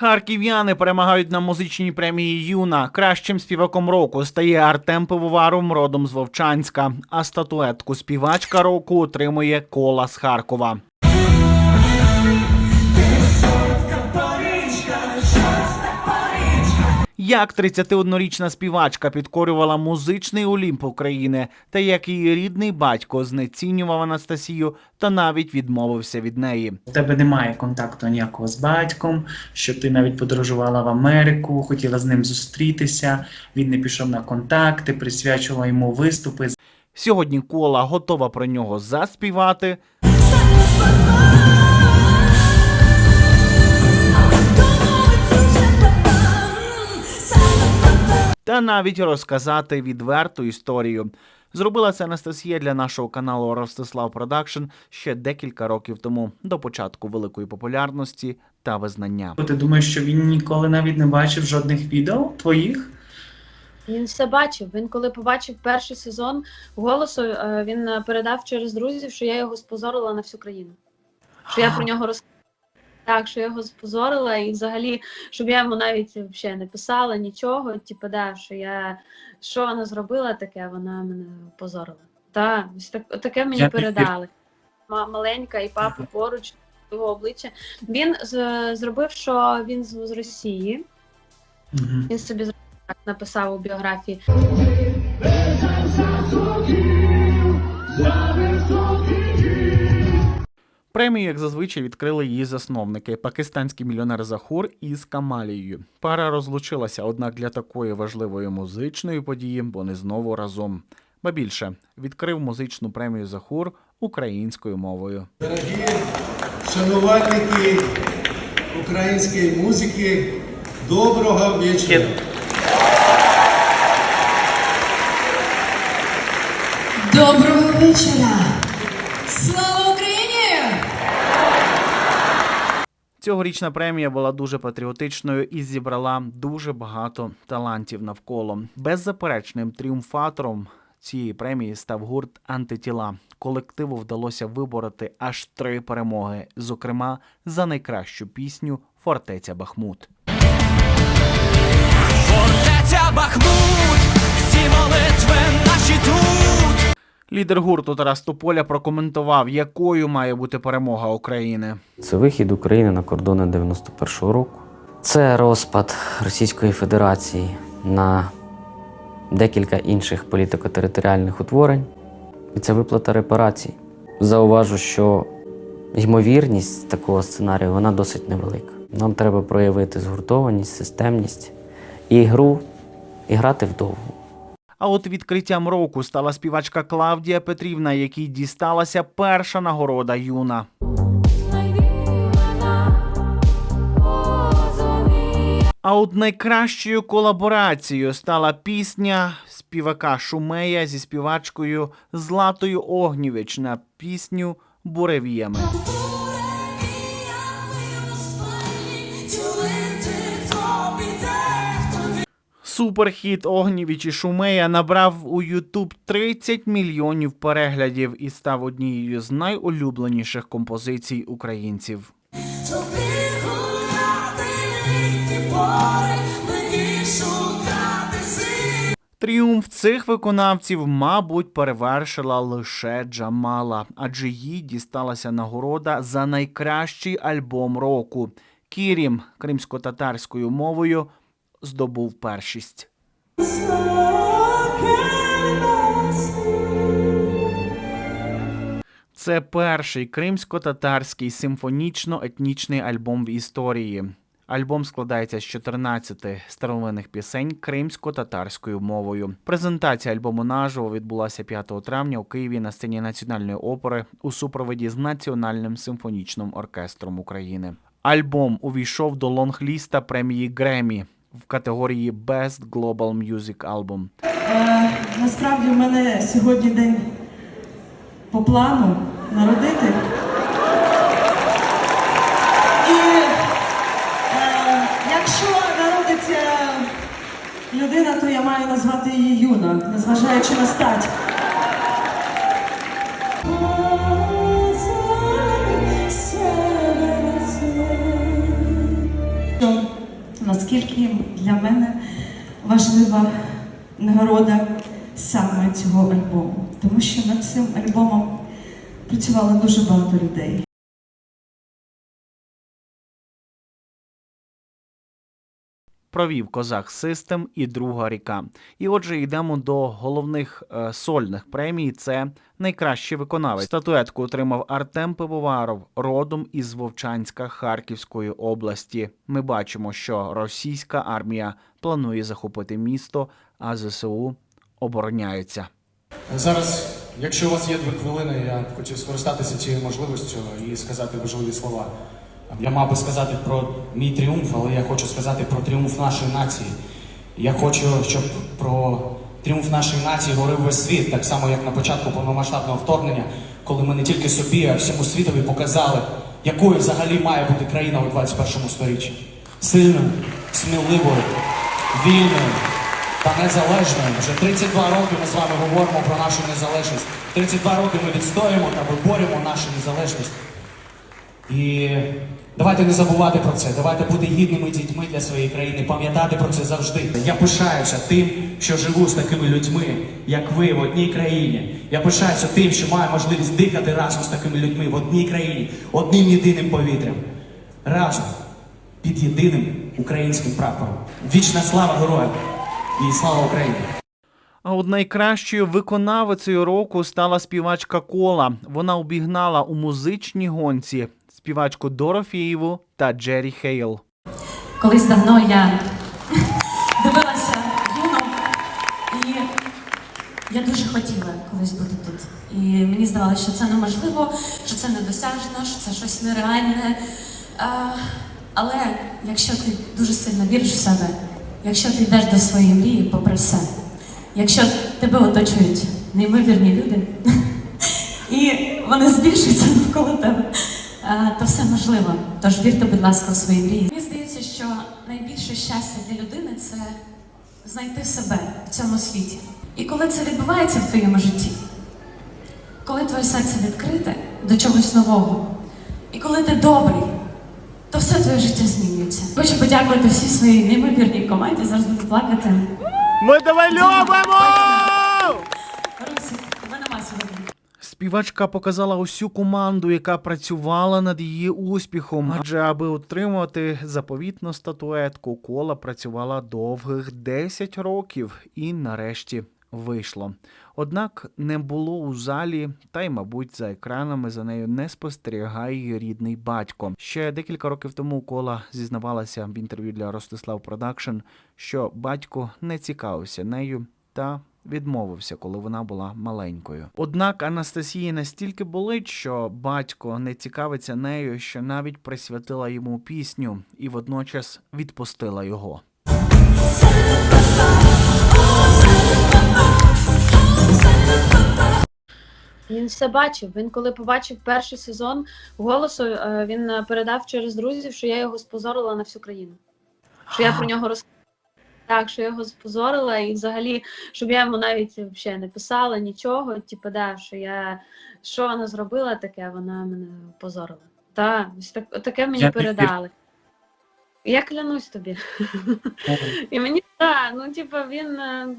Харків'яни перемагають на музичній премії Юна. Кращим співаком року стає Артем Пивоваром родом з Вовчанська, а статуетку співачка року отримує кола з Харкова. Як 31-річна співачка підкорювала музичний Олімп України, та як її рідний батько знецінював Анастасію та навіть відмовився від неї. У тебе немає контакту ніякого з батьком, що ти навіть подорожувала в Америку, хотіла з ним зустрітися. Він не пішов на контакти, присвячувала йому виступи. Сьогодні кола готова про нього заспівати. Та навіть розказати відверту історію. Зробила це Анастасія для нашого каналу Ростислав Продакшн ще декілька років тому, до початку великої популярності та визнання. Ти думаєш, що він ніколи навіть не бачив жодних відео твоїх? Він все бачив. Він коли побачив перший сезон голосу, е, він е, передав через друзів, що я його спозорила на всю країну. Що я про нього роз... Так, що я його спозорила, і взагалі, щоб я йому навіть ще не писала нічого, типу, да, що я що вона зробила таке, вона мене позорила. Так, ось так, таке мені Я передали. Ма- Маленька і папа поруч, його обличчя. Він з- зробив, що він з, з Росії. Мгм. Він собі так написав у біографії. Премію, як зазвичай, відкрили її засновники пакистанський мільйонер Захур із Камалією. Пара розлучилася, однак для такої важливої музичної події вони знову разом. Ба більше відкрив музичну премію Захур українською мовою. Дорогі шанувальники української музики, доброго вечора. Доброго вечора! Слава Україні! Цьогорічна премія була дуже патріотичною і зібрала дуже багато талантів навколо. Беззаперечним тріумфатором цієї премії став гурт Антитіла. Колективу вдалося вибороти аж три перемоги, зокрема за найкращу пісню Фортеця Бахмут. Фортеця Бахмут, всі молитви наші тут. Лідер гурту Тарас Тополя прокоментував, якою має бути перемога України. Це вихід України на кордони 91-го року. Це розпад Російської Федерації на декілька інших політико-територіальних утворень. І це виплата репарацій. Зауважу, що ймовірність такого сценарію вона досить невелика. Нам треба проявити згуртованість, системність і гру, і грати вдовго. А от відкриттям року стала співачка Клавдія Петрівна, якій дісталася перша нагорода юна. А от найкращою колаборацією стала пісня співака Шумея зі співачкою Златою Огнєвич на пісню Буревіями. Суперхіт Огнєвіч і Шумея набрав у Ютуб 30 мільйонів переглядів і став однією з найулюбленіших композицій українців. Тріумф цих виконавців, мабуть, перевершила лише Джамала, адже їй дісталася нагорода за найкращий альбом року. Кірім кримсько-татарською мовою здобув першість. Це перший кримсько-татарський симфонічно-етнічний альбом в історії. Альбом складається з 14 старовинних пісень кримсько-татарською мовою. Презентація альбому наживо відбулася 5 травня у Києві на сцені Національної опери у супроводі з Національним симфонічним оркестром України. Альбом увійшов до лонгліста премії Гремі в категорії Best Global Music Album. Е, насправді в мене сьогодні день по плану народити. І е, якщо народиться людина, то я маю назвати її Юна, незважаючи на стать. Наскільки для мене важлива нагорода саме цього альбому, тому що над цим альбомом працювало дуже багато людей. Провів Козак Систем і Друга ріка. І отже, йдемо до головних е, сольних премій. Це найкращий виконавець. Статуетку отримав Артем Пивоваров, родом із Вовчанська Харківської області. Ми бачимо, що російська армія планує захопити місто, а ЗСУ обороняються. Зараз, якщо у вас є дві хвилини, я хотів скористатися цією можливістю і сказати важливі слова. Я мав би сказати про мій тріумф, але я хочу сказати про тріумф нашої нації. Я хочу, щоб про тріумф нашої нації говорив весь світ, так само як на початку повномасштабного вторгнення, коли ми не тільки собі, а всьому світові показали, якою взагалі має бути країна у 21 сторіччі. Сильною, сміливою, вільною та незалежною. Вже 32 роки ми з вами говоримо про нашу незалежність. 32 роки ми відстоюємо та виборюємо нашу незалежність. І давайте не забувати про це. Давайте бути гідними дітьми для своєї країни, пам'ятати про це завжди. Я пишаюся тим, що живу з такими людьми, як ви в одній країні. Я пишаюся тим, що маю можливість дихати разом з такими людьми в одній країні, одним єдиним повітрям. Разом під єдиним українським прапором. Вічна слава героям і слава Україні! А от найкращою виконавицею року стала співачка Кола. Вона обігнала у музичній гонці співачку Дорофієву та Джері Хейл. Колись давно я дивилася юну, і я дуже хотіла колись бути тут. І мені здавалося, що це неможливо, що це недосяжно, що це щось нереальне. А, але якщо ти дуже сильно віриш в себе, якщо ти йдеш до своєї мрії, попри все, якщо тебе оточують неймовірні люди, і вони збільшуються навколо тебе, то все можливо. Тож вірте, будь ласка, у свої мрії. Мені здається, що найбільше щастя для людини це знайти себе в цьому світі. І коли це відбувається в твоєму житті, коли твоє серце відкрите до чогось нового, і коли ти добрий, то все твоє життя змінюється. Хочу подякувати всій своїй неймовірній команді, зараз буду плакати. Ми тебе любимо! Русик, тебе нема сьогодні. Співачка показала усю команду, яка працювала над її успіхом. Адже аби отримати заповітну статуетку, кола працювала довгих 10 років і нарешті вийшло. Однак не було у залі, та й, мабуть, за екранами за нею не спостерігає її рідний батько. Ще декілька років тому кола зізнавалася в інтерв'ю для Ростислав Продакшн, що батько не цікавився нею та відмовився, коли вона була маленькою. Однак Анастасії настільки болить, що батько не цікавиться нею, що навіть присвятила йому пісню і водночас відпустила його. Він все бачив. Він коли побачив перший сезон голосу, е, він е, передав через друзів, що я його спозорила на всю країну. Що я про нього роз... Так, що я його спозорила, і взагалі, щоб я йому навіть ще не писала нічого, типу, да, що я що вона зробила таке, вона мене позорила. Так, ось так, таке мені Я не передали. Я клянусь тобі. І мені так, ну типу, він е,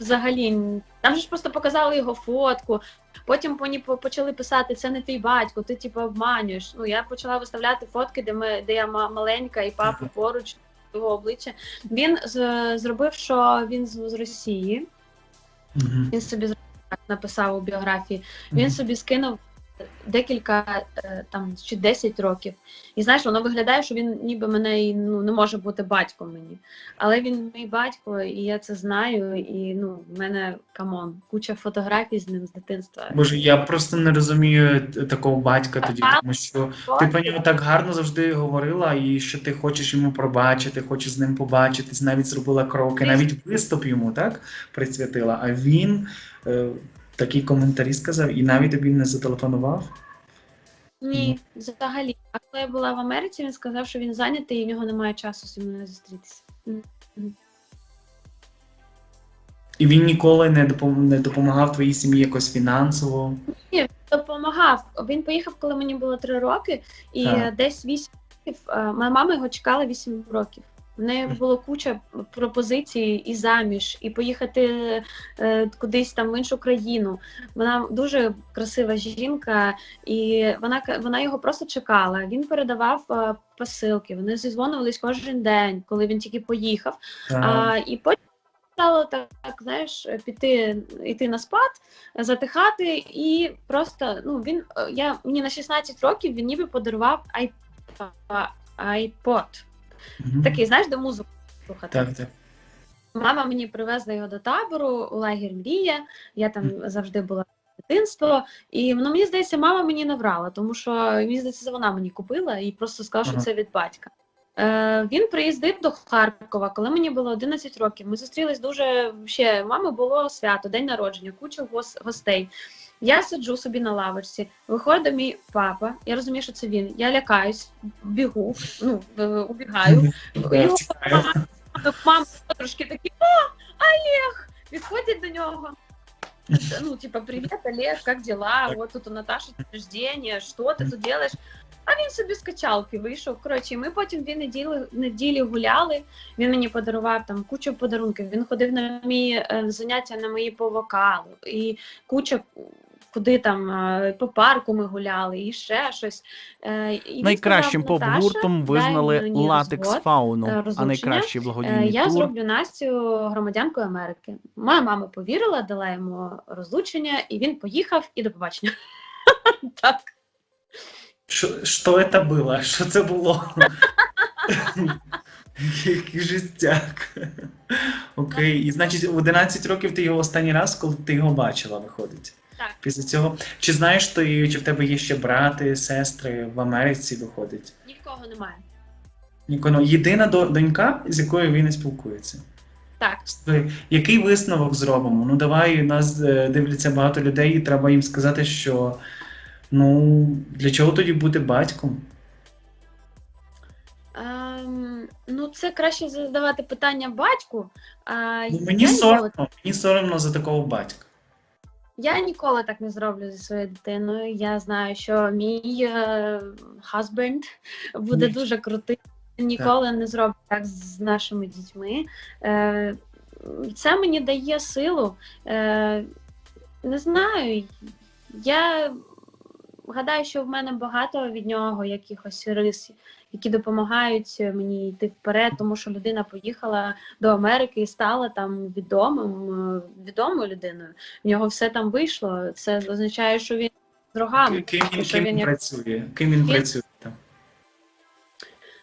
взагалі там же ж просто показали його фотку. Потім мені почали писати, це не твій батько, ти типу обманюєш. Ну я почала виставляти фотки, де ми, де я маленька, і папа поруч його обличчя. Він з, зробив, що він з, з Росії. Він собі написав у біографії. Він собі скинув декілька е, там чи 10 років. І знаєш, воно виглядає, що він ніби мене і ну не може бути батьком мені. Але він мій батько, і я це знаю. І ну, в мене камон, куча фотографій з ним з дитинства. Боже, я просто не розумію такого батька тоді, тому що ти про нього так гарно завжди говорила, і що ти хочеш йому пробачити, хочеш з ним побачитись, навіть зробила кроки, навіть виступ йому так присвятила. А він такі коментарі сказав, і навіть тобі не зателефонував. Ні, взагалі. А коли я була в Америці, він сказав, що він зайнятий і в нього немає часу зі мною зустрітися. І він ніколи не допом- не допомагав твоїй сім'ї якось фінансово. Ні, допомагав. Він поїхав, коли мені було три роки, і Так. десь вісім років. е, Моя мама його чекала вісім років. В неї було куча пропозицій і заміж, і поїхати е, кудись там в іншу країну. Вона дуже красива жінка, і вона вона його просто чекала. Він передавав е, посилки. Вони зізвонювались кожен день, коли він тільки поїхав. А, і потім стало так, знаєш, піти йти на спад, затихати, і просто ну він е, я мені на 16 років він ніби подарував iPod. Мгм. Такий, знаєш, де музику слухати. Так, так. Мама мені привезла його до табору у лагер Мрія. Я там завжди була дитинство. І ну, мені здається, мама мені наврала, тому що мені здається, це вона мені купила і просто сказала, що це від батька. Е, він приїздив до Харкова, коли мені було 11 років. Ми зустрілись дуже ще. Мами було свято, день народження, куча гостей. Я сиджу собі на лавочці, виходить мій папа. Я розумію, що це він. Я лякаюсь, бігу, ну е, убігаю. Його мама трошки такі, о, Олег! Підходять до нього. Ну, типа, привіт, Олег, як? Так. От тут у Наташі день рождения, що ти тут делаєш? А він собі з качалки вийшов. Коротше, і ми потім дві неділі, неділі гуляли. Він мені подарував там кучу подарунків. Він ходив на мої е, заняття на мої по вокалу. І куча куди там е, по парку ми гуляли, і ще щось. Е, і Найкращим сказав, поп-гуртом дай визнали латекс фауну, е, а розлучення. найкращий Е, благодійний Я тур. зроблю Настю громадянкою Америки. Моя мама повірила, дала йому розлучення, і він поїхав і до побачення. Так. Що, це було? Що це було? Який жестяк. Окей. І значить, в 11 років ти його останній раз, коли ти його бачила, виходить. Так. Після цього. Чи знаєш ти, чи в тебе є ще брати, сестри в Америці виходить? Нікого немає. Ніконо. Єдина донька, з якою він не спілкується. Так. Який висновок зробимо? Ну давай нас е, дивляться багато людей, і треба їм сказати, що ну для чого тоді бути батьком? Ем, ну, це краще задавати питання батьку. А, Ну, мені соромно, мені соромно за такого батька. Я ніколи так не зроблю зі своєю дитиною. Я знаю, що мій е, буде Ні. дуже крутий. Ніколи не зроблю так з нашими дітьми. Е, це мені дає силу. Е, не знаю. Я гадаю, що в мене багато від нього якихось рис, які допомагають мені йти вперед, тому що людина поїхала до Америки і стала там відомим, е, відомою людиною. В нього все там вийшло. Це означає, що він з рогами. Ким ким, що він як- працює? Ким Він- працює?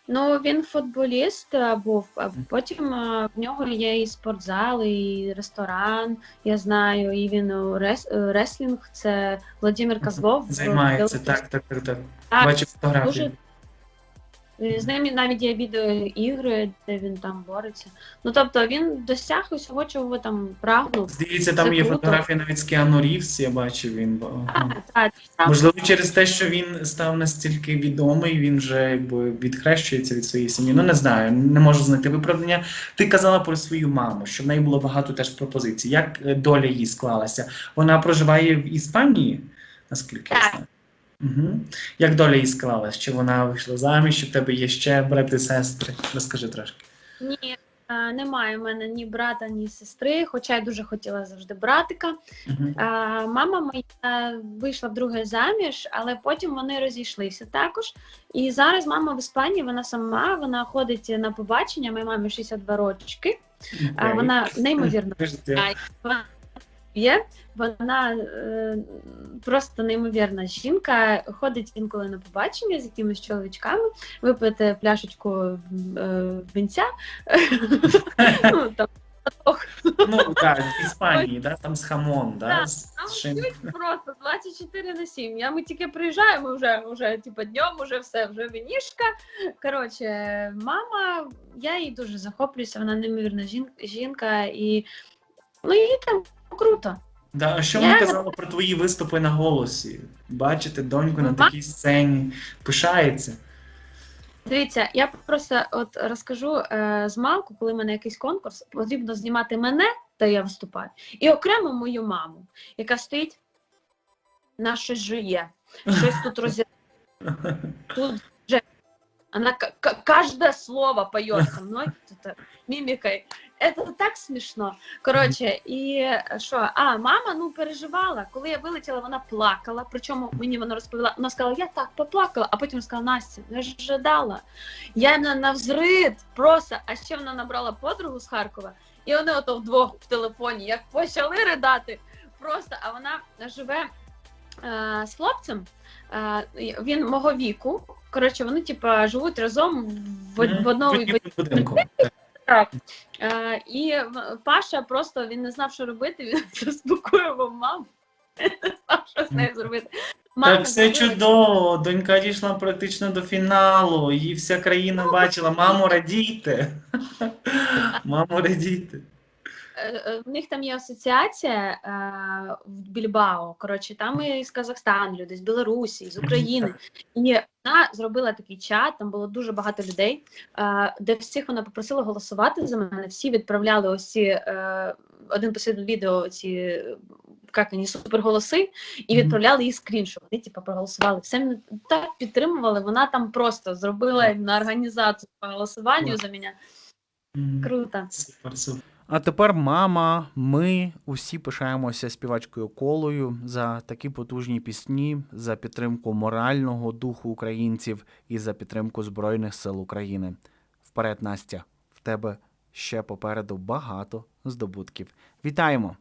Ну він футболіст був. а Потім в нього є і спортзал, і ресторан. Я знаю, і він у рес, е, реслінг. Це Владимир Козлов. Займається, так, так, так, так. Бачив фотографії. дуже- З ним навіть є відеоігри, де він там бореться. Ну тобто він досяг усього, чого там прагнув. Здається, там Це є круто. фотографії навіть з Кіану Рівс, я бачив він. бо- Так, так, Можливо, через те, що він став настільки відомий, він вже якби відхрещується від своєї сім'ї. Ну не знаю, не можу знайти виправдання. Ти казала про свою маму, що в неї було багато теж пропозицій. Як е, доля їй склалася? Вона проживає в Іспанії, наскільки я знаю. Угу. Як доля їй склалась? Чи вона вийшла заміж, чи в тебе є ще брати, сестри? Розкажи трошки. Ні, е, немає в мене ні брата, ні сестри, хоча я дуже хотіла завжди братика. Угу. Мама моя вийшла вдруге заміж, але потім вони розійшлися також. І зараз мама в Іспанії, вона сама, вона ходить на побачення, моїй мамі 62 рочки. А, вона неймовірно є. Вона е, просто неймовірна жінка. Ходить інколи на побачення з якимись чоловічками, випити пляшечку е, вінця. ну, Ну так, в Іспанії, да? там з хамон, да? З. Просто 24 на 7. Я ми тільки приїжджаємо вже, вже типу, днем, вже все, вже вінішка. Коротше, мама, я їй дуже захоплююся, вона неймовірна жінка, і ну їй там круто. Да, а що Я- вона казала про твої виступи на голосі? Бачити доньку на такій сцені, пишається. Дивіться, я просто от розкажу е, з малку, коли в мене якийсь конкурс, потрібно знімати мене, та я виступаю, і окремо мою маму, яка стоїть на щось жує, щось тут розі... тут Она каждое слово поет со мной, это мимикой. Это так смішно. Коротше, і що? А, мама ну переживала. Коли я вилетіла, вона плакала. Причому мені вона розповіла, вона сказала, я так поплакала, а потім сказала, Настя, я ж жадала. Я на, на взрит просто, а ще вона набрала подругу з Харкова, і вони ото вдвох в телефоні, як почали ридати. Просто, а вона живе з хлопцем, е, він мого віку. Коротше, вони типа живуть разом в, в одному будинку. так. Е, і Паша просто він не знав, що робити, він заспокоював маму. Не знав, що з нею зробити. Мама Так все зробила- чудово. Донька дійшла практично до фіналу. Її вся країна бачила. Мамо, радійте. Мамо, радійте. Е, В них там є асоціація е, в Більбао. Коротше, там і з Казахстану люди, з Білорусі, з України. І вона зробила такий чат, там було дуже багато людей, е, де всіх вона попросила голосувати за мене. Всі відправляли ось ці один послідний відео, ці як вони, суперголоси, і відправляли їй скріншот. Вони типу, проголосували. Все мене так підтримували. Вона там просто зробила на організацію по голосуванню за мене. Круто. Супер, супер. А тепер мама, ми усі пишаємося співачкою колою за такі потужні пісні, за підтримку морального духу українців і за підтримку Збройних сил України. Вперед, Настя, в тебе ще попереду багато здобутків. Вітаємо!